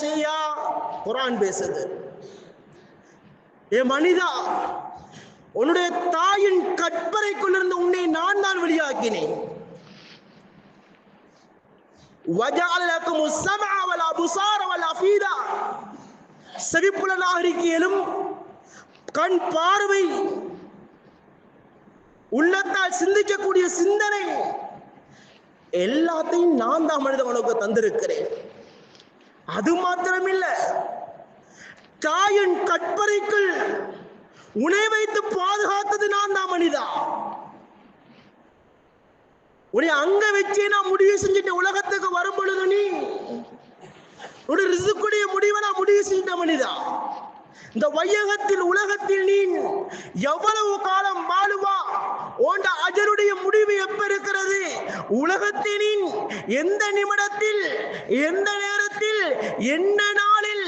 செய்யா குரான் பேசுது. ஏ மனிதா உன்னுடைய தாயின் கற்பறைக்குள்ளிருந்து உன்னை நான் தான் வெளியாக்கினேன். செவிப்புலனாக இருக்கியலும் கண் பார்வை உள்ளத்தால் சிந்திக்கக்கூடிய சிந்தனை எல்லாத்தையும் நான் தான் மனித உனக்கு தந்திருக்கிறேன். அது மாத்திரமில்ல. தாயின் கற்பறைக்குள் உனை வைத்து பாதுகாத்தது நான் தான் மனிதா. உன்னை அங்க வச்சே நான் முடிவு செஞ்சுட்டு உலகத்துக்கு வரும் பொழுது நீ ஒரு ரிசுக்குடைய முடிவை நான் முடிவு செஞ்சிட்ட மனிதா. இந்த வையகத்தில் உலகத்தில் நீ எவ்வளவு காலம் வாழுவா? உண்ட அஜருடைய முடிவு எப்ப இருக்கிறது? உலகத்தினின் எந்த நிமிடத்தில் எந்த நேரத்தில் என்ன நாளில்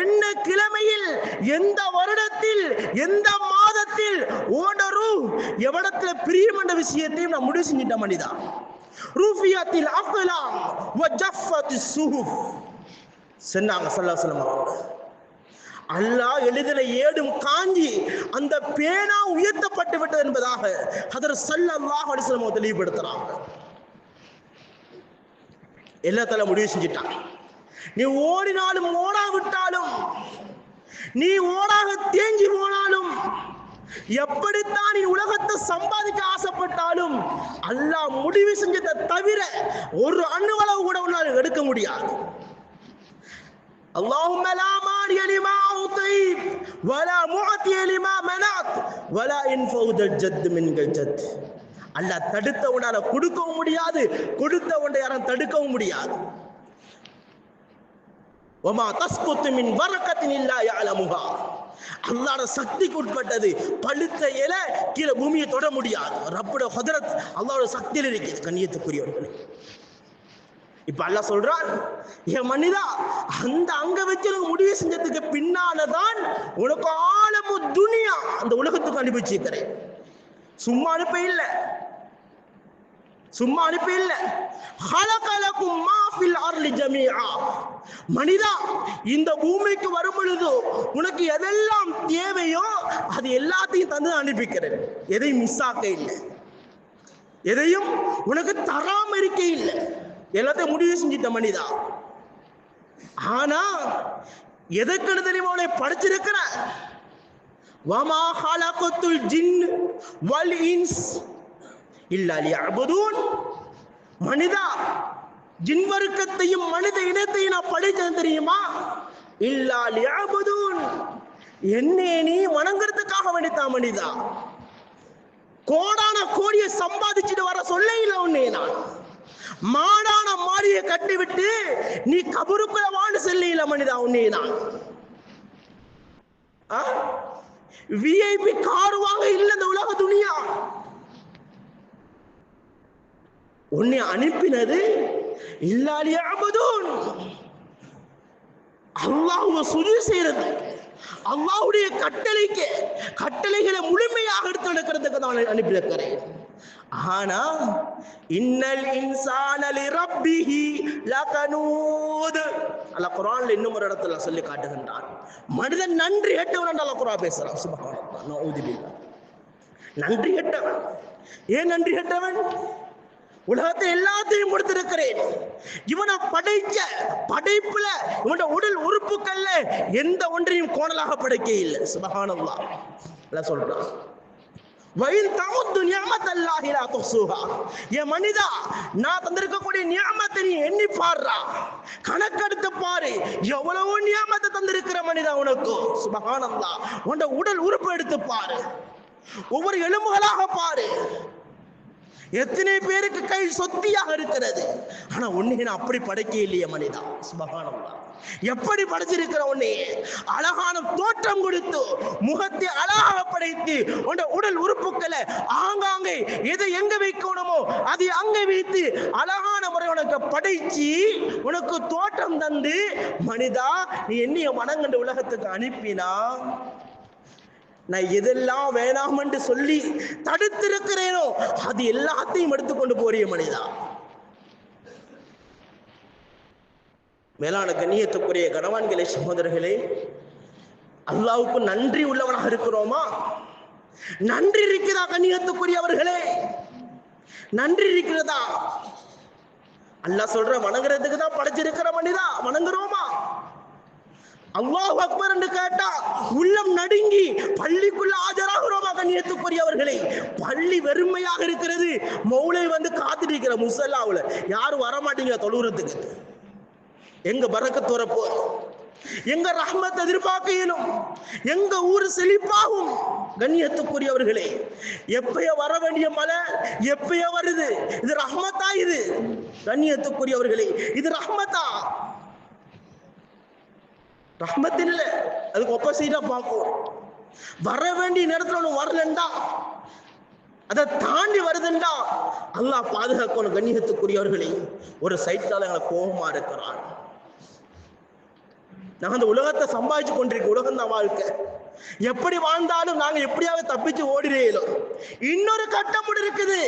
என்ன கிழமையில் எந்த வருடத்தில் எந்த மாதத்தில்? ஓண்ட ரூ எவ்வளத்துல பிரியம் என்ற விஷயத்தையும் நான் முடிவு செஞ்சிட்ட மனிதா. ரூஃபியத்தில் அஃலாம் வஜஃபத் சுஹுஃப் சொன்னாங்க சல்லா சொல்லம் அவங்க அல்லாஹ் எழுதின ஏடும் காஞ்சி அந்த பேனா உயர்த்தப்பட்டு விட்டது என்பதாக அதர் சல்லல்லாஹு அலைஹி வஸல்லம் தெளிவுபடுத்துறாங்க. எல்லாத்தால முடிவு செஞ்சிட்டான் நீ ஓடினாலும் ஓடாவிட்டாலும் நீ ஓடாக தேங்கி போனாலும் எப்படித்தான் நீ உலகத்தை சம்பாதிக்க ஆசைப்பட்டாலும் அல்லாஹ் முடிவு செஞ்சதை தவிர ஒரு அணுவளவு கூட உன்னால் எடுக்க முடியாது. اللهم لا مانع لما أعطيت ولا معطي لما منعت ولا ينفع ذا الجد منك الجد அல்லாஹ் தடுத்த உன்னால கொடுக்கவும் முடியாது கொடுத்த உன்னை யாரும் தடுக்கவும் முடியாது ஒமா தஸ்குத்து மின் வரக்கத்தின் இல்லா யாலமுகா அல்லாட சக்திக்கு உட்பட்டது பழுத்த இலை கீழே பூமியை தொட முடியாது ரப்போட ஹதரத் அல்லாவோட சக்தியில் இருக்குது கண்ணியத்துக்குரியவர்களே இப்ப அல்ல சொல்றான் என் மனிதா அந்த அங்க வச்சு எனக்கு முடிவு செஞ்சதுக்கு பின்னாலதான் உனக்கு ஆழமும் துனியா அந்த உலகத்துக்கு அனுப்பிச்சிருக்கிறேன் சும்மா அனுப்ப இல்ல. சும்மா அனுப்ப இல்ல. ஹலகலக்கும் மாஃபில் அர்லி ஜமீஆ. மனிதா இந்த பூமிக்கு வரும் பொழுது உனக்கு எதெல்லாம் தேவையோ அது எல்லாத்தையும் தந்து அனுப்பிக்கிறேன். எதையும் மிஸ் ஆக்க இல்லை. எதையும் உனக்கு தராம இருக்க இல்லை. எல்லாத்தையும் முடிவு செஞ்சிட்ட மனிதா. ஆனா எதற்கு தெரியுமா அவனை படைச்சிருக்கிற? வமா ஹாலாக்கத்துல் ஜின் வல் இன்ஸ் இல்லா அபுதூன் மனிதா ஜின் வர்க்கத்தையும் மனித இனத்தையும் நான் படைச்சது தெரியுமா? இல்லா அபுதூன் என்னே நீ வணங்குறதுக்காக வேண்டித்தான் மனிதா. கோடான கோடியை சம்பாதிச்சுட்டு வர சொல்ல இல்லை உன்னே நான். மாடான மாடியை கட்டிவிட்டு நீ கபருக்குள்ள வாண்டு செல்ல மனிதா உன்னே விஐபி கார் வாங்க இல்ல இந்த உலக துணியா? உன்னை அனுப்பினது இல்லாலியா அபதூன். அல்லாஹுவ சுஜி செய்யறது. அல்லாஹுடைய கட்டளைக்கு கட்டளைகளை முழுமையாக எடுத்து நடக்கிறதுக்கு நான் அனுப்பியிருக்கிறேன். ஆனா இன்னல் இன்சானலி ரப்பிஹி லகனூத். அல்ல குரான்ல இன்னும் ஒரு இடத்துல சொல்லி காட்டுகின்றான். மனிதன் நன்றி கெட்டவன் என்று அல்லாஹ் குர்ஆன் பேசுறான். சுப்ஹானல்லாஹ் நஊது பில்லாஹ் நன்றி கெட்டவன். ஏன் நன்றி கெட்டவன்? உலகத்தை எல்லாத்தையும் கொடுத்திருக்கிறேன். இவனை படைச்ச படைப்புல இவனோட உடல் உறுப்புக்கள்ல எந்த ஒன்றையும் கோணலாக படைக்க இல்லை சுபஹானல்லாஹ் அல்லாஹ் சொல்றான். மனிதா நான் தந்திருக்கக்கூடிய நியமத்தை நீ எண்ணி பாடுறா கணக்கெடுத்து பாரு. எவ்வளவு நியமத்தை தந்திருக்கிற மனிதா உனக்கு. சுபகானந்தா உன்னோட உடல் உறுப்பு எடுத்து பாரு. ஒவ்வொரு எலும்புகளாக பாரு. எத்தனை பேருக்கு கை சொத்தியாக இருக்கிறது? ஆனா உன்னை நான் அப்படி படைக்க இல்லையே மனிதா. சுபகானம்லா எப்படி படைச்சிருக்கிற உன்னை? அழகான தோற்றம் கொடுத்து முகத்தை அழகாக படைத்து உன் உடல் உறுப்புகளை ஆங்காங்கே எதை எங்க வைக்கணுமோ அதை அங்க வைத்து அழகான முறை உனக்கு படைச்சு உனக்கு தோற்றம் தந்து மனிதா நீ என்னைய வணங்கண்ட உலகத்துக்கு அனுப்பினா நான் எதெல்லாம் வேணாம் என்று சொல்லி தடுத்திருக்கிறேனோ அது எல்லாத்தையும் எடுத்துக்கொண்டு போறிய மனிதா. மேலான கண்ணியத்துக்குரிய கணவான்களே சகோதரர்களே அல்லாவுக்கு நன்றி உள்ளவனாக இருக்கிறோமா? நன்றி இருக்கிறதா கண்ணியத்துக்குரியவர்களே? நன்றி இருக்கிறதா? அல்லாஹ் சொல்ற வணங்குறதுக்கு தான் படைச்சிருக்கிற மனிதா வணங்குறோமா? அல்லாஹ் அக்பர் என்று கேட்டா உள்ளம் நடுங்கி பள்ளிக்குள்ள ஆஜராகிறோம் கண்ணியத்துக்குரியவர்களே? பள்ளி வெறுமையாக இருக்கிறது. மௌலை வந்து காத்துட்டு இருக்கிற முசல்லாவுல. யாரும் வரமாட்டீங்க தொழுகிறதுக்கு? எங்க பறக்கத்து வரப்போ? எங்க ரஹ்மத் எதிர்பார்க்க இயலும் எங்க ஊர் செழிப்பாகும் கண்ணியத்துக்குரியவர்களே. எப்பய வர வேண்டிய மழை எப்பய வருது. இது ரஹ்மத்தா இது? கண்ணியத்துக்குரியவர்களே இது ரஹ்மத்தா? ரஹ்மத் இல்ல அதுக்கு ஒப்போசிட்டா பார்க்கும் வர வேண்டிய நேரத்துல ஒண்ணு வரலண்டா. அதை தாண்டி வருதுண்டா. அல்லாஹ் பாதுகாக்கணும் கண்ணியத்துக்குரியவர்களே ஒரு சைட்டால எங்களை கோபமா இருக்கிறான். நாங்க அந்த உலகத்தை சம்பாதிச்சு கொண்டிருக்க உலகம் தான் வாழ்க்கை. எப்படி வாழ்ந்தாலும் நாங்க எப்படியாவது தப்பிச்சு ஓடிடலாம் இன்னொரு கட்டம் இருக்குது.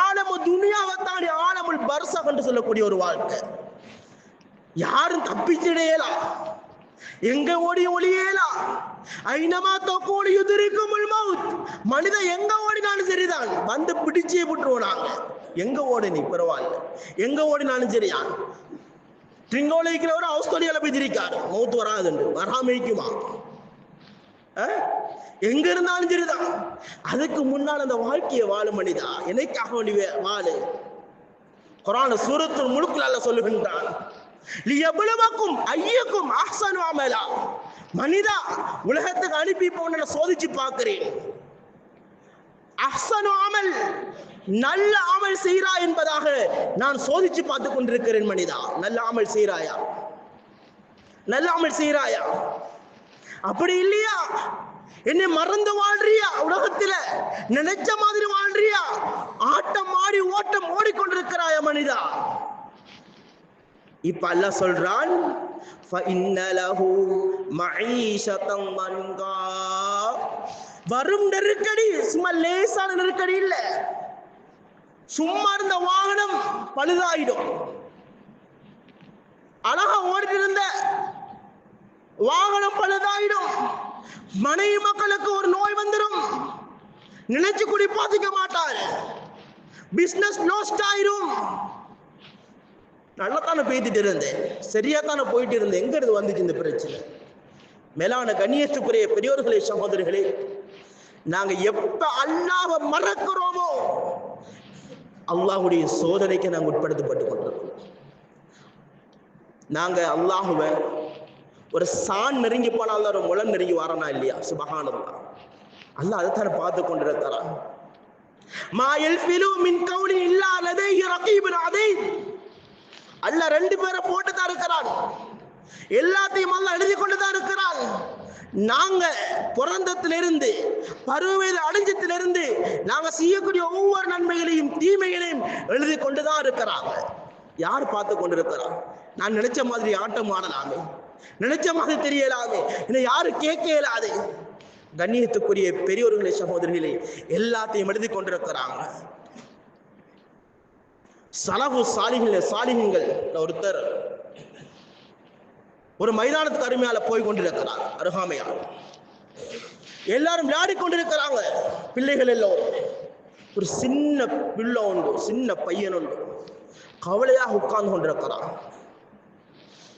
ஆழமு துனியாவை தாண்டி ஆழமுள் பர்சா என்று சொல்லக்கூடிய ஒரு வாழ்க்கை. யாரும் தப்பிச்சிடையலாம் எங்க ஓடி ஒளியேலாம் ஐனமா தொக்கோடு யுதிரிக்கும் மவுத். மனித எங்க ஓடினாலும் சரிதான். வந்து பிடிச்சே விட்டுருவோம் எங்க ஓடு நீ பரவாயில்ல எங்க ஓடினாலும் சரியா? ட்ரிங்கோல இருக்கிறவர் ஆஸ்திரேலியால போய் திரிக்காரு. மௌத்து வராதுண்டு. வராமைக்குமா? எங்க இருந்தாலும் சரிதான். அதுக்கு முன்னால் அந்த வாழ்க்கையை வாழும் மனிதா. என்னைக்காக வேண்டி வாழு? குரான சூரத்தின் முழுக்கில் சொல்லுகின்றான். லியபுலவக்கும் ஐயக்கும் அஹ்சனு அமலா. மனிதா உலகத்துக்கு அனுப்பி போன சோதிச்சு பார்க்கிறேன். அஹ்சனு அமல் நல்ல அமல் செய்றா என்பதாக நான் சோதிச்சு பார்த்து கொண்டிருக்கிறேன் மனிதா. நல்ல அமல் செய்றாயா? நல்ல அமல் செய்றாயா? அப்படி இல்லையா? என்னை மறந்து வாழ்றியா? உலகத்துல நினைச்ச மாதிரி வாழ்றியா? ஆட்டம் ஆடி ஓட்டம் ஓடிக்கொண்டிருக்கிறாயா மனிதா? இப்ப அல்லாஹ் சொல்றான் வரும் நெருக்கடி சும்மா லேசான நெருக்கடி இல்ல. சும்மா இருந்த வாகனம் பழுதாயிடும். அழகா ஓடிட்டு இருந்த வாகனம் பழுதாயிடும். மனைவி மக்களுக்கு ஒரு நோய் வந்துடும் நினைச்சு குடி பாதிக்க மாட்டார். பிசினஸ் லோஸ்ட் ஆயிரும். நல்லா தானே இருந்தேன். சரியா தானே போயிட்டு இருந்தேன். எங்க இருந்து வந்துச்சு இந்த பிரச்சனை? மேலான கண்ணியத்துக்குரிய பெரியோர்களே சகோதரிகளே நாங்க எப்ப அல்லாஹ மறக்கிறோமோ அல்லாஹுடைய சோதனைக்கு நாங்க உட்படுத்தப்பட்டு கொண்டிருக்கோம் நாங்க அல்லாஹுவ ஒரு சான் நெருங்கி போனால் ஒரு முளம் நெருங்கி வரனா இல்லையா? சுபஹானல்லாஹ் அல்லாஹ் அதைத்தானே பார்த்து கொண்டிருக்கிறான். மா யல்ஃபிலு மின் கவுனி இல்லாததே லதைஹி ரகீபுன் அல்ல ரெண்டு பேரை போட்டு தான் இருக்கிறான். எல்லாத்தையும் அல்ல எழுதி கொண்டு தான் இருக்கிறான். நாங்க பிறந்தத்திலிருந்து பருவவயது அடைஞ்சத்திலிருந்து நாங்க செய்யக்கூடிய ஒவ்வொரு நன்மைகளையும் தீமைகளையும் எழுதி கொண்டு தான் இருக்கிறாங்க. யார் பார்த்து கொண்டிருக்கிறான் நான் நினைச்ச மாதிரி ஆட்டம் ஆடலாமே. நினைச்ச மாதிரி தெரியலாமே. இதை யாரும் கேட்க இயலாது. கண்ணியத்துக்குரிய பெரியோர்களே சகோதரிகளே எல்லாத்தையும் எழுதி கொண்டிருக்கிறாங்க. சலகு சாலிகள் சாலிகங்கள் ஒருத்தர் ஒரு மைதானத்துக்கு அருமையால போய் கொண்டிருக்கிறார் அருகாமையால் எல்லாரும் விளையாடி கொண்டிருக்கிறாங்க. பிள்ளைகள் எல்லோரும். ஒரு சின்ன பிள்ளை உண்டு சின்ன பையன் உண்டு. கவலையாக உட்கார்ந்து கொண்டிருக்கிறான்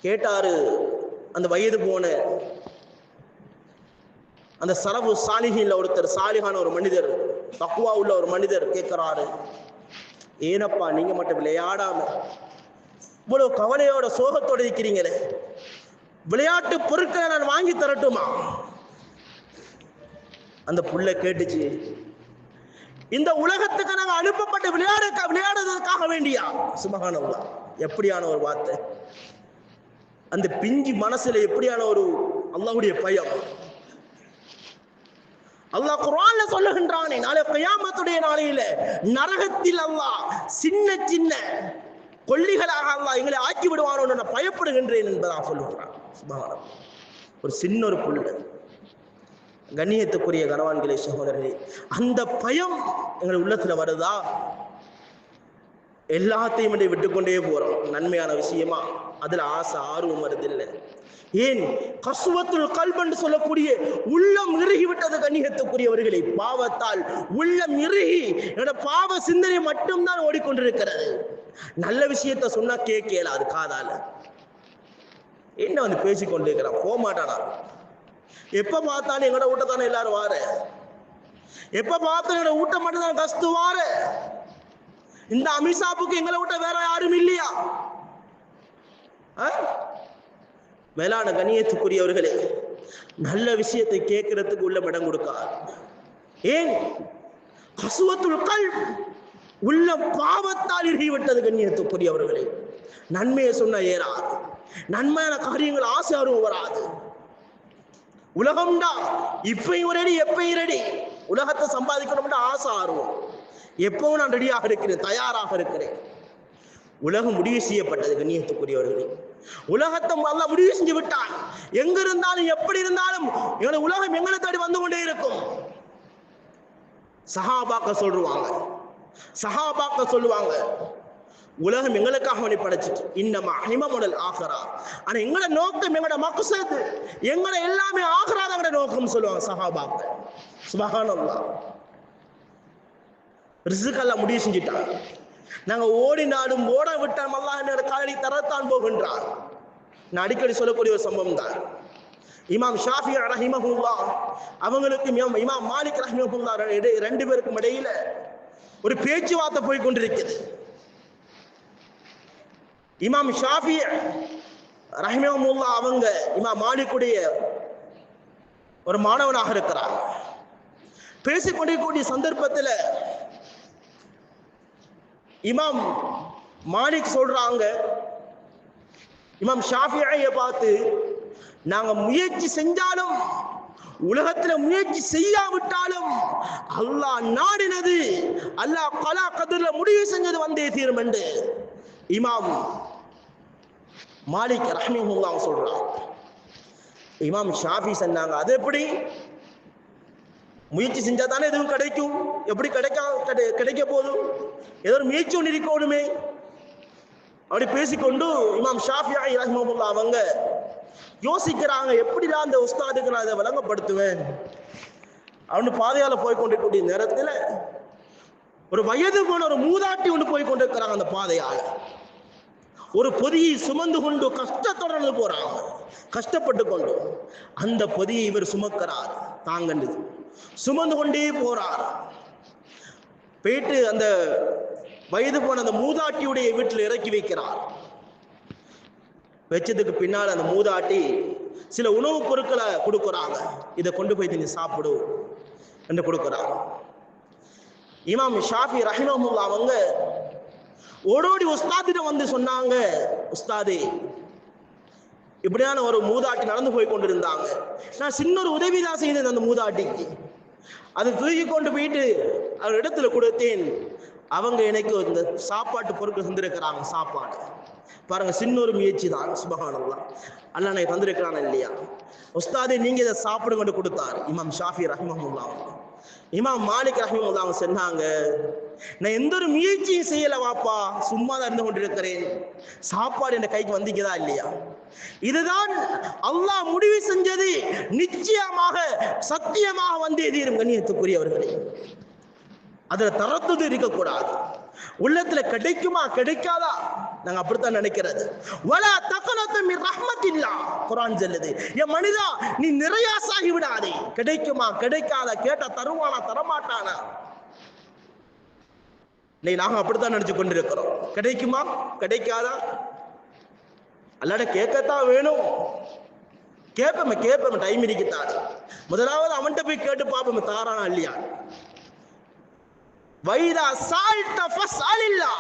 கேட்டாரு அந்த வயது போன அந்த சரவு சாலிகின்ல ஒருத்தர் சாலிகான ஒரு மனிதர் தக்குவா உள்ள ஒரு மனிதர் கேட்கிறாரு ஏனப்பா நீங்க மட்டும் விளையாடாம இவ்வளவு கவலையோட சோகத்தோட இருக்கிறீங்களே? விளையாட்டு பொருட்களை நான் வாங்கி தரட்டுமா? அந்த புள்ள கேட்டுச்சு இந்த உலகத்துக்கு நாங்க அனுப்பப்பட்ட விளையாட விளையாடுறதுக்காக வேண்டியா? சுமகானவா எப்படியான ஒரு வார்த்தை? அந்த பிஞ்சி மனசுல எப்படியான ஒரு அல்லாவுடைய பயம்? அல்லாஹ் குரான்ல சொல்லுகின்றானே நாளை கியாமத்துடைய நாளையில நரகத்தில் அல்லாஹ் சின்ன சின்ன கொல்லிகளாக அல்லாஹ் எங்களை ஆக்கி விடுவானோ நான் பயப்படுகின்றேன் என்பதாக சொல்லுகிறான். சுபஹானல்லாஹ். ஒரு சின்ன ஒரு புள்ள. கண்ணியத்துக்குரிய கணவான்களே சகோதரர்களே அந்த பயம் எங்கள் உள்ளத்துல வருதா? எல்லாத்தையும் விட்டுக்கொண்டே போறோம். நன்மையான விஷயமா? அதுல ஆசை ஆர்வம் வருதில்லை. ஏன்? கசுவத்துள் கல்வென்று சொல்லக்கூடிய உள்ளம் இறுகிவிட்டது கண்ணியத்துக்குரியவர்களை பாவத்தால் உள்ளம் இறுகி என்னோட பாவ சிந்தனை மட்டும்தான் ஓடிக்கொண்டிருக்கிறது. நல்ல விஷயத்த சொன்னா கேட்கல அது காதால. என்ன வந்து பேசிக்கொண்டிருக்கிறான் போக மாட்டானா எப்ப பார்த்தாலும் எங்கட வீட்டை எல்லாரும் வார. எப்ப பார்த்தாலும் என்னோட வீட்டை மட்டும் தான் கஸ்து வார. இந்த அமிஷாப்புக்கு எங்களை விட்ட வேற யாரும் இல்லையா? ஆ? மேலான கண்ணியத்துக்குரியவர்களே நல்ல விஷயத்தை கேட்கறதுக்கு உள்ள இடம் கொடுக்கார் ஏன்? கசுவத்துள் கல் உள்ள பாவத்தால் இறுகிவிட்டது கண்ணியத்துக்குரியவர்களே. நன்மையை சொன்ன ஏறாது. நன்மையான காரியங்கள் ஆசை அருவம் வராது. உலகம்டா இப்பையும் ரெடி எப்பையும் ரெடி. உலகத்தை சம்பாதிக்கணும்னு ஆசை ஆர்வம் எப்பவும் நான் ரெடியாக இருக்கிறேன் தயாராக இருக்கிறேன். உலகம் முடிவு செய்யப்பட்டது கண்ணியத்துக்குரியவர்களே. உலகத்தை அல்லாஹ் முடிவு செஞ்சு விட்டான். எங்க இருந்தாலும் எப்படி இருந்தாலும் எங்களை உலகம் எங்களை தேடி வந்து கொண்டே இருக்கும். சஹாபாக்க சொல்லுவாங்க. சஹாபாக்க சொல்லுவாங்க. உலகம் எங்களுக்காக அவனை படைச்சிட்டு இன்னமா அனிமமுடல் ஆகரா. ஆனா எங்களோட நோக்கம் எங்களோட மக்குசது எங்களோட எல்லாமே ஆகராதவங்களோட நோக்கம் சொல்லுவாங்க சஹாபாக்க சுபஹானல்லாஹ் ரிசுக்கெல்லாம் முடிவு செஞ்சுட்டாங்க நாங்க ஓடினாலும் ஓட விட்டால் அல்லாஹ் என்னோட காலடி தரத்தான் போகின்றார். நான் அடிக்கடி சொல்லக்கூடிய ஒரு சம்பவம் தான் இமாம் ஷாஃபி ரஹிமஹுல்லா அவங்களுக்கு இமாம் மாலிக் ரஹிமஹுல்லா ரெண்டு பேருக்கும் இடையில ஒரு பேச்சுவார்த்தை போய் கொண்டிருக்குது இமாம் ஷாஃபி ரஹிமஹுல்லா அவங்க இமாம் மாலிக்குடைய ஒரு மாணவனாக இருக்கிறார். பேசிக்கொண்டிருக்கக்கூடிய சந்தர்ப்பத்துல இமாம் மாலிக் சொல்றாங்க. இமாம் ஷாஃபியை பார்த்து நாங்க முயற்சி செஞ்சாலும் உலகத்துல முயற்சி செய்யாவிட்டாலும் அல்லாஹ் நாடினது அல்லாஹ் கலா கதிர்ல முடிவு செஞ்சது வந்தே தீரும் என்று இமாம் மாலிக் ரஹ்மி சொல்றாங்க இமாம் ஷாஃபி சொன்னாங்க அது எப்படி? முயற்சி செஞ்சா தானே எதுவும் கிடைக்கும்? எப்படி கிடைக்கா கிடை- கிடைக்க போதும் ஏதோ ஒரு முயற்சி ஒன்று இருக்கணுமே. அப்படி பேசிக்கொண்டு இமாம் ஷாஃபியா ரஹ்மபுல்லா அவங்க யோசிக்கிறாங்க எப்படிதான் அந்த உஸ்தாதுக்கு நான் இதை விளங்கப்படுத்துவேன்? அவனு பாதையால போய் கொண்டிருக்கக்கூடிய நேரத்துல ஒரு வயது போன ஒரு மூதாட்டி ஒன்று போய் கொண்டிருக்கிறாங்க அந்த பாதையால. ஒரு பொதியை சுமந்து கொண்டு கஷ்டத்தொடர்ந்து போறாங்க. கஷ்டப்பட்டு கொண்டு அந்த பொதியை இவர் சுமக்கிறார். தாங்கன்றது. சுமந்து கொண்டே போறார். போயிட்டு அந்த வயது போன அந்த மூதாட்டியுடைய வீட்டில் இறக்கி வைக்கிறார். வச்சதுக்கு பின்னால் அந்த மூதாட்டி சில உணவுப் பொருட்களை கொடுக்குறாங்க. இதை கொண்டு போய் நீங்க சாப்பிடு என்று கொடுக்குறாங்க இமாம் ஷாஃபி ரஹிமமுல்லா அவங்க ஓடோடி உஸ்தாதிடம் வந்து சொன்னாங்க உஸ்தாதே இப்படியான ஒரு மூதாட்டி நடந்து போய் கொண்டிருந்தாங்க. நான் சின்ன ஒரு உதவி தான் செய்தேன் அந்த மூதாட்டிக்கு. அதை தூக்கி கொண்டு போயிட்டு அவர் இடத்துல கொடுத்தேன். அவங்க எனக்கு இந்த சாப்பாட்டு பொருட்கள் தந்திருக்கிறாங்க சாப்பாடு. பாருங்க சின்ன ஒரு முயற்சி தான். சுபகானல்லா. அல்ல நான் தந்திருக்கிறான் இல்லையா? உஸ்தாதே நீங்க இதை சாப்பிடுங்கன்னு கொடுத்தார். இமாம் ஷாஃபி ரஹிமஹுல்லா இமாம் மாலிக் ரஹிமஹுல்லா அவங்க சொன்னாங்க நான் எந்த ஒரு முயற்சியும் செய்யல வாப்பா. சும்மா தான் இருந்து கொண்டிருக்கிறேன். சாப்பாடு என் கைக்கு வந்திக்குதா இல்லையா? இதுதான் அல்லாஹ் முடிவு செஞ்சது. நிச்சயமாக சத்தியமாக வந்தே தீரும் கண்ணியத்துக்குரியவர்களே. அதுல தரத்துது இருக்கக்கூடாது. உள்ளத்துல கிடைக்குமா கிடைக்காதா? நாங்க அப்படித்தான் நினைக்கிறது. வல தக்கனத்து ரஹ்மத்தில்லா. குரான் சொல்லுது. என் மனிதா நீ நிறையாசாகி விடாதே. கிடைக்குமா கிடைக்காதா கேட்டா தருவானா தரமாட்டானா? இன்னைக்கு நாங்கள் அப்படித்தான் நினைச்சு கொண்டிருக்கிறோம். கிடைக்குமா? கிடைக்காதா? அல்லாட கேட்கத்தான் வேணும். கேட்போமே கேட்போமே டைம் இருக்குத்தான். முதலாவது அவன்கிட்ட போய் கேட்டு பார்ப்போமே தாரானா இல்லையா? வைதா சால்ட்ட ஃபஸ்அலில்லா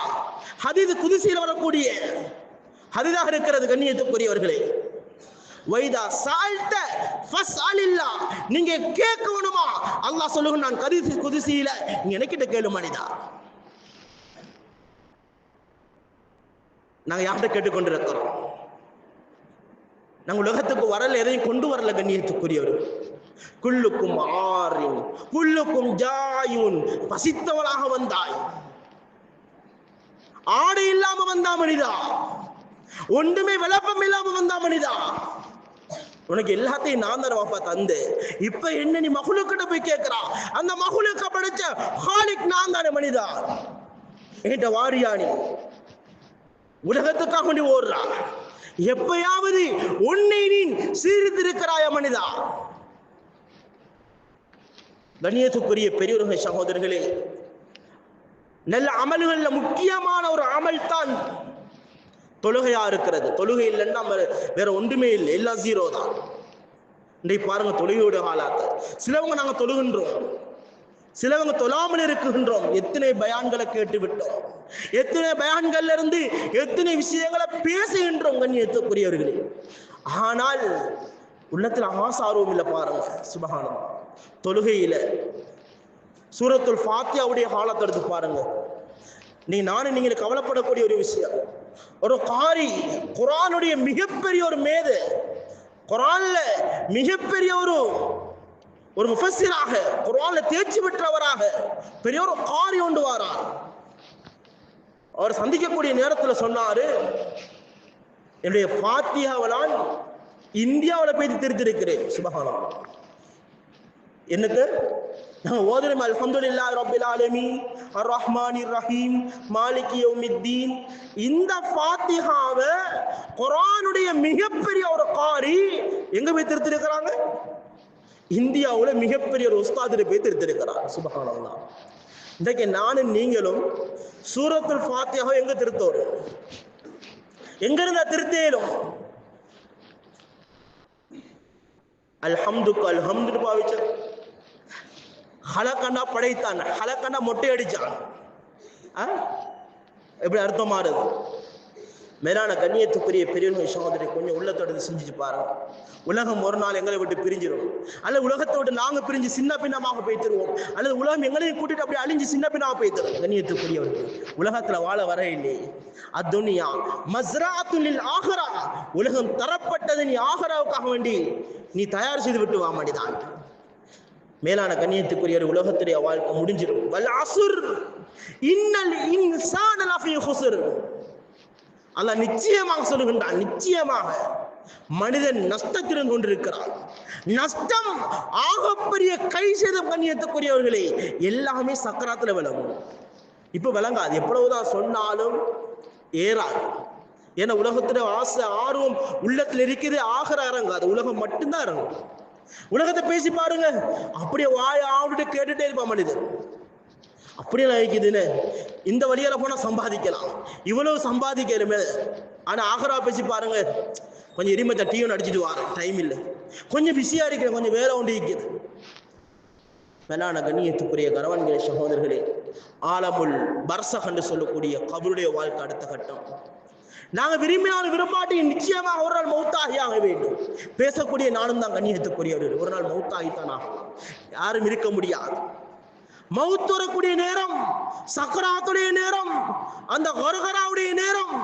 ஹதீது குதிசியில் வரக்கூடிய ஹதீதாக இருக்கிறது கண்ணியத்துக்குரியவர்களே. வைதா சால்ட்ட ஃபஸ்அலில்லா நீங்க கேட்கணுமா? அல்லாஹ் சொல்லுங்க நான் கதிசி குதிசியில. நீங்க எனக்கிட்ட கேளு மனிதா. நாங்க யார்கிட்ட கேட்டுக்கொண்டிருக்கிறோம்? நாங்க உலகத்துக்கு வரல எதையும் கொண்டு வரல கண்ணியத்துக்குரியவர். குள்ளுக்கும் ஆரியும் புல்லுக்கும் ஜாயுன் பசித்தவளாக வந்தாய். ஆடை இல்லாம வந்தா மனிதா. ஒன்றுமே விளப்பம் இல்லாம வந்தா மனிதா. உனக்கு எல்லாத்தையும் நான் தானே வாப்பா தந்து இப்ப என்ன நீ மகளுக்கிட்ட போய் கேட்கிறா அந்த மகளுக்கு படைச்ச ஹாலிக் நான் தானே மனிதா. என்கிட்ட வாரியா நீ? உலகத்துக்காக வேண்டி ஓடுறா. எப்பயாவது உன்னை நீ சீர்திருக்கிறாய மனிதா? கண்ணியத்துக்குரிய பெரியவர்கள் சகோதரர்களே நல்ல அமல்கள்ல முக்கியமான ஒரு அமல் தான் தொழுகையா இருக்கிறது. தொழுகை இல்லைன்னா வேற ஒன்றுமே இல்லை. எல்லாம் ஜீரோ தான். இன்றைக்கு பாருங்க தொழுகையோட காலாத்த சிலவங்க நாங்க தொழுகின்றோம். சிலவங்க தொழாமல் இருக்குகின்றோம். எத்தனை பயான்களை கேட்டு விட்டோம் எத்தனை பயான்கள்ல இருந்து எத்தனை விஷயங்களை பேசுகின்றோம் கண்ணியத்துக்குரியவர்களே. ஆனால் உள்ளத்துல ஆசாரவும் இல்லை பாருங்க. சுபகானம். தொழுகையில சூரத்துல் ஃபாத்தியாவுடைய காலத்தை எடுத்து பாருங்க. நீ நானும் நீங்கள் கவலைப்படக்கூடிய ஒரு விஷயம். ஒரு காரி குரானுடைய மிகப்பெரிய ஒரு மேது குரான்ல மிகப்பெரிய ஒரு ஒரு முஃபஸிராக குரான்ல தேர்ச்சி பெற்றவராக பெரிய ஒரு காரி கொண்டு வாரார் அவர் சந்திக்கக்கூடிய நேரத்துல சொன்னாரு என்னுடைய பாத்தியாவலால் இந்தியாவில் பேசி திருத்திருக்கிறேன் சுபகானம் எனக்கு நாங்கள் ஓதுறோம்? அல்ஹம்துலில்லாஹ் ரப்பில் ஆலமீன் அர் ரஹ்மானிர் ரஹீம் மாலிகி யௌமித்தீன். இந்த ஃபாத்திஹாவை குர்ஆனுடைய மிகப்பெரிய ஒரு காரி எங்க போய் திருத்திருக்கிறாங்க இந்தியாவுல மிகப்பெரிய ஒரு உஸ்தாதிட போய் திருத்திருக்கிறார் சுபஹானல்லாஹ் இன்றைக்கு நானும் நீங்களும் சூரத்துல் ஃபாத்தியாக எங்க திருத்தோரு எங்க இருந்தா திருத்தேலும் அல்ஹம்துக்கு அல்ஹம்து பாவிச்ச. ஹலக்கண்டா படைத்தான். ஹலக்கண்டா மொட்டை அடிச்சான் எப்படி அர்த்தம் மாறுது? மேலான கண்ணியத்துக்குரிய பெரியவர்கள் சகோதரி கொஞ்சம் உள்ளத்தோட சிந்திச்சு பாருங்க உலகம் ஒரு நாள் எங்களை விட்டு பிரிஞ்சிடும் அல்லது உலகத்தை விட்டு நாங்க பிரிஞ்சு சின்ன பின்னமாக போய்த்திருவோம் அல்லது உலகம் எங்களையும் கூட்டிட்டு அப்படியே அழிஞ்சு சின்ன பின்னமாக போய்த்திரும் கண்ணியத்துக்குரியவர்கள் உலகத்துல வாழ வர இல்லை. அத்துனியா மஸ்ராத்துலில் ஆகரா உலகம் தரப்பட்டது நீ ஆகராவுக்காக வேண்டி நீ தயார் செய்து விட்டு வா மனிதான் மேலான கண்ணியத்துக்குரிய ஒரு உலகத்துடைய வாழ்க்கை முடிஞ்சிடும். வல் அசுர். இன்னல் இன்சான லஃபீ ஹுசுர். அல்லாஹ் நிச்சயமாக சொல்லுகின்றான் நிச்சயமாக. மனிதன் நஷ்டத்திலும் கொண்டிருக்கிறான். நஷ்டம் ஆகப்பெரிய கை செய்த கண்ணியத்துக்குரியவர்களே எல்லாமே சக்கராத்துல விளங்கும். இப்ப விளங்காது. எவ்வளவுதான் சொன்னாலும் ஏறாது. ஏன்னா உலகத்துல ஆசை ஆர்வம் உள்ளத்துல இருக்குது ஆகிற இறங்காது உலகம் மட்டும்தான் இறங்கும் உலகத்தை பேசி பாருங்க. அப்படியே வாய் ஆவிட்டு கேட்டுட்டே இருப்பான் மனிதன். அப்படியே இருக்குதுன்னு இந்த வழியால போனா சம்பாதிக்கலாம். இவ்வளவு சம்பாதிக்கலுமே ஆனா ஆகரா பேசி பாருங்க கொஞ்சம் எரிமத்த டீயும் அடிச்சிட்டு வாரேன் டைம் இல்லை. கொஞ்சம் பிஸியா இருக்கிறேன் கொஞ்சம் வேலை ஒன்று இருக்குது மேலான கண்ணியத்துக்குரிய கணவன்களே சகோதரர்களே ஆலமுல் பர்சக் என்று சொல்லக்கூடிய கபருடைய வாழ்க்கை அடுத்த கட்டம். நாங்க விரும்பினாலும் விரும்பாட்டி நிச்சயமாக ஒரு நாள் மௌத்தாகி ஆக வேண்டும். பேசக்கூடிய நானும் தான் கண்ணியத்துக்குரியவர்கள். ஒரு நாள் மௌத்தாகித்தான் ஆகும் யாரும் இருக்க முடியாது. மவுத் வரக்கூடிய நேரம் சக்கராத்துடைய நேரம் அந்த கொரகராவுடைய நேரம்.